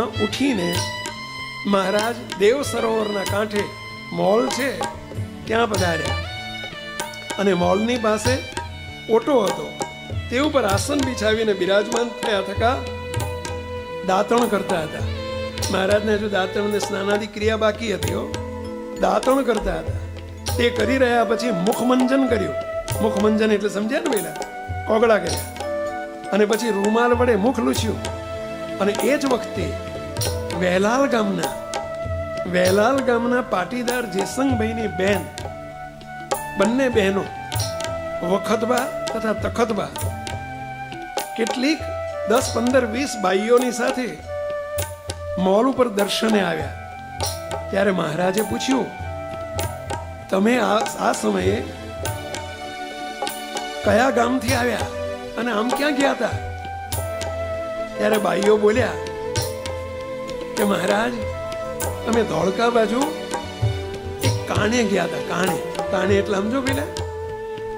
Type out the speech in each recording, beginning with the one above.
ઉઠીને મહારાજ દેવ સરોવરના કાંઠે મોલ છે, ત્યાં પધાર્યા. અને મોલની પાસે ઓટો હતો. તે ઉપર આસન બિછાવીને બિરાજમાન થયા થકા દાંતણ કરતા હતા. મહારાજને હજુ દાંતણને સ્નાનાદી ક્રિયા બાકી હતી હો. દાંતણ કરતા હતા. તે કરી રહ્યા પછી મુખમંજન કર્યું. મુખમંજન એટલે સમજ્યા ને પેલા કોગળા કર્યા. અને પછી રૂમાલ વડે મુખ લૂછ્યું અને એ જ વખતે વેલાલ ગામના વેલાલ ગામના પાટીદાર જેસંગભાઈની બહેન બંને બહેનો વખતબા તથા તખતબા કેટલીક દસ, પંદર, વીસ બાઈઓની સાથે મોલ ઉપર દર્શને આવ્યા. ત્યારે મહારાજે પૂછ્યું, તમે આ આ સમયે કયા ગામથી આવ્યા અને આમ ક્યાં ગયા હતા? ત્યારે ભાઈઓ બોલ્યા કે મહારાજ, અમે ધોળકા બાજુ એક કાણે ગયા હતા, કાણે. કાણે એટલે સમજો પેલા.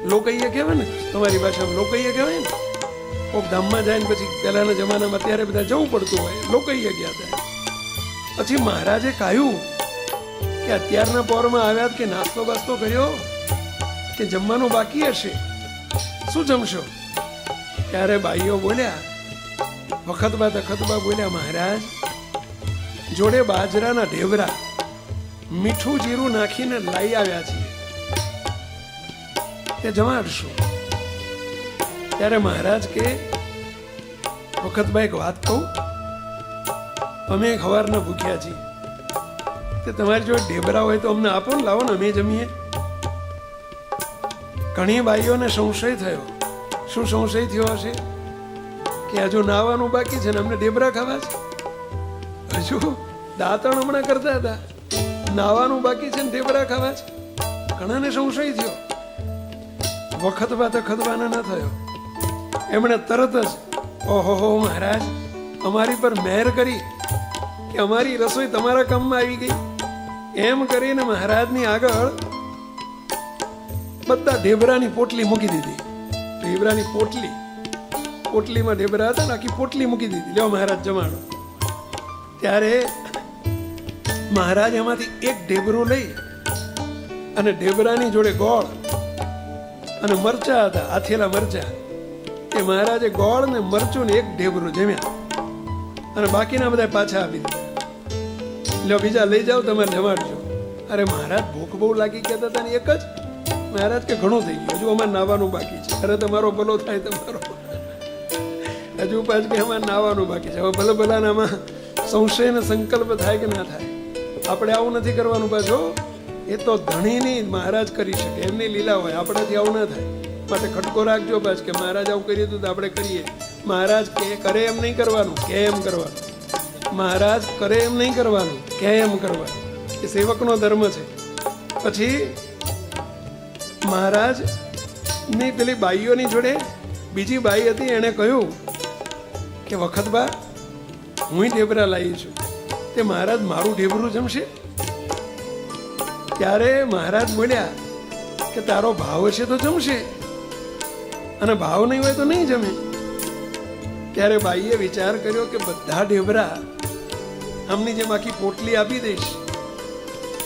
લોકૈયા કહેવાય ને, તમારી ભાષામાં લોકૈયા કહેવાય ને. કોક ધામમાં જાય ને પછી પહેલાના જમાનામાં અત્યારે બધા જવું પડતું હોય, લોકૈયા ગયા હતા. પછી મહારાજે કહ્યું કે અત્યારના પોરમાં આવ્યા કે નાસ્તો બાસ્તો કર્યો કે જમવાનું બાકી હશે? શું જમશો? ત્યારે ભાઈઓ બોલ્યા વખતબા તખતબા બોલ્યા, મહારાજ, જોડે બાજરાના ઢેબરા, મીઠું જીરું નાખીને લઈ આવ્યા છીએ. તે જમાડશું. ત્યારે મહારાજ કે વખતબા એક વાત કહું, અમે ખવારના ભૂખ્યા છીએ. તે તમારી જોડે ઢેબરા હોય તો અમને આપો ને લાવો ને અમે જમીએ. ઘણી બાઈઓને સંશય થયો. શું સંશય થયો હશે? કે હજુ નાવાનું બાકી છે ને અમને ઢેબરા ખાવા છે? હજુ દાંતણ હમણાં કરતા હતા. નાવાનું બાકી છે ને ઢેબરા ખાવા છે? ઘણાને સંશય થયો. વખતવા તખતવાના ખતવાના ન થયો. એમણે તરત જ, ઓહો મહારાજ, અમારી પર મહેર કરી કે અમારી રસોઈ તમારા કામમાં આવી ગઈ. એમ કરીને મહારાજની આગળ બધા ઢેબરાની પોટલી મૂકી દીધી. ઢેબરાની પોટલી પોટલીમાં ઢેબરા હતા ને, આખી પોટલી મૂકી દીધી. લ્યો મહારાજ જમાડો. ત્યારે મહારાજ એમાંથી એક ઢેબરું લઈ અને ઢેબરાની જોડે ગોળ અને મરચા હતા આથેલા મરચા. એ મહારાજે ગોળ ને મરચું ને એક ઢેબરું જમ્યા અને બાકીના બધા પાછા આપી દીધા. લ્યો બીજા લઈ જાઓ, તમારે જમાડજો. અરે મહારાજ, ભૂખ બહુ લાગી કહેતા હતા ને એક જ. મહારાજ કે ઘણું થઈ ગયું. હજુ અમારે નાવાનું બાકી છે. અરે તમારો ભલો થાય, તમારો હજુ પાછ કે અમારે નાવાનું બાકી છે. હવે ભલે ભલાનામાં સંશય ને સંકલ્પ થાય કે ના થાય, આપણે આવું નથી કરવાનું પાછો. એ તો ધણીની મહારાજ કરી શકે, એમની લીલા હોય, આપણાથી આવું ના થાય. માટે ખટકો રાખજો બસ કે મહારાજ આવું કરીએ તો આપણે કરીએ. મહારાજ કે, કરે એમ નહીં કરવાનું કે એમ કરવાનું? મહારાજ કરે એમ નહીં કરવાનું કે એમ કરવાનું? એ સેવકનો ધર્મ છે. પછી મહારાજની પેલી બાઈઓની જોડે બીજી બાઈ હતી, એણે કહ્યું કે વખતબા હું ઢેબરા લાવી છું. તે મહારાજ મારું ઢેબરું જમશે? ત્યારે મહારાજ બોલ્યા કે તારો ભાવ છે તો જમશે, અને ભાવ નહીં હોય તો નહીં જમે. ત્યારે બાઈએ વિચાર કર્યો કે બધા ઢેબરા આમની જેમ આખી પોટલી આપી દઈશ,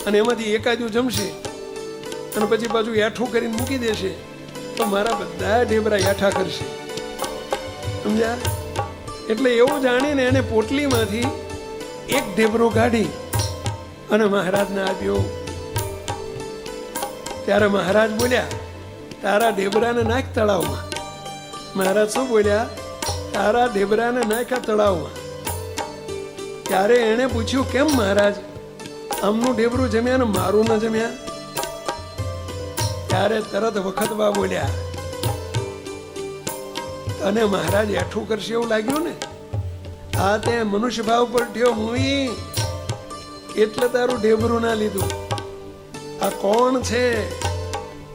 અને એમાંથી એકાદું જમશે, અને પછી બાજુ એઠું કરીને મૂકી દેશે. તો મારા બધા ઢેબરા એઠા કરશે. સમજ્યા? એટલે એવું જાણીને એને પોટલીમાંથી એક ઢેબરો કાઢી અને મહારાજને આપ્યો. ત્યારે મહારાજ બોલ્યા, તારા ઢેબરાને નાખ તળાવમાં. મહારાજ શું બોલ્યા? તારા ઢેબરાને નાખ્યા તળાવમાં. ત્યારે એણે પૂછ્યું, કેમ મહારાજ? આમનું ઢેબરું જમ્યા ને મારું ન જમ્યા? ત્યારે તરત વખતમાં બોલ્યા તને મહારાજ એઠું કરશે એવું લાગ્યું ને? આ તે મનુષ્ય ભાવ પર ઠ્યો મુઈ. એટલે તારું ઢેબરું ના લીધું. આ કોણ છે?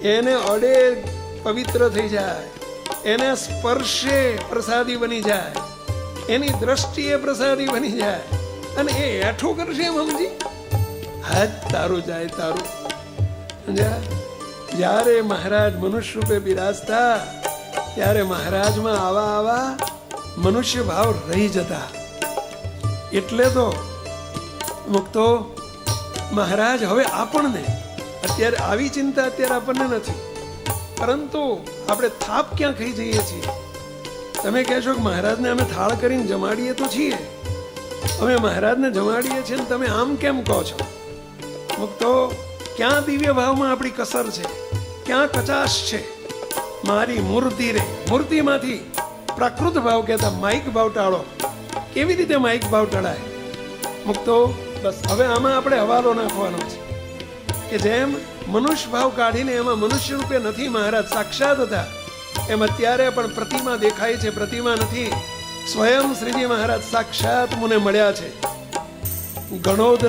એને અડે પવિત્ર થઈ જાય. એને સ્પર્શે પ્રસાદી બની જાય. એની દ્રષ્ટિએ પ્રસાદી બની જાય. અને એ એઠું કરશે એમ સમજી હા તારું જાય તારું. સમજ્યા? જ્યારે મહારાજ મનુષ્ય રૂપે બિરાજતા ત્યારે મહારાજમાં આવા આવા મનુષ્ય ભાવ રહી જતા. એટલે તો મુક્તો મહારાજ હવે આપણને અત્યારે આવી ચિંતા અત્યારે આપણને નથી. પરંતુ આપણે થાપ ક્યાં ખાઈ જઈએ છીએ? તમે કહેશો કે મહારાજને અમે થાળ કરીને જમાડીએ તો છીએ. અમે મહારાજને જમાડીએ છીએ ને તમે આમ કેમ કહો છો? મુક્તો ક્યાં દિવ્ય ભાવમાં આપણી કસર છે? ક્યાં કચાશ છે? મારી મૂર્તિ રે. મૂર્તિમાંથી પ્રકૃત ભાવ કહેતા માઇક ભાવ ટાળો કેવી રીતે માઇક ભાવ ટાળાય મુક્તો, બસ હવે આમાં આપણે હવાલો નાખવાનો છે. કે જેમ મનુષ્ય ભાવ કાઢીને એમાં મનુષ્ય રૂપે નથી મહારાજ, સાક્ષાત હતા. એમ અત્યારે પણ પ્રતિમા દેખાય છે, પ્રતિમા નથી. સ્વયં શ્રીજી મહારાજ સાક્ષાત મને મળ્યા છે. ગણોદ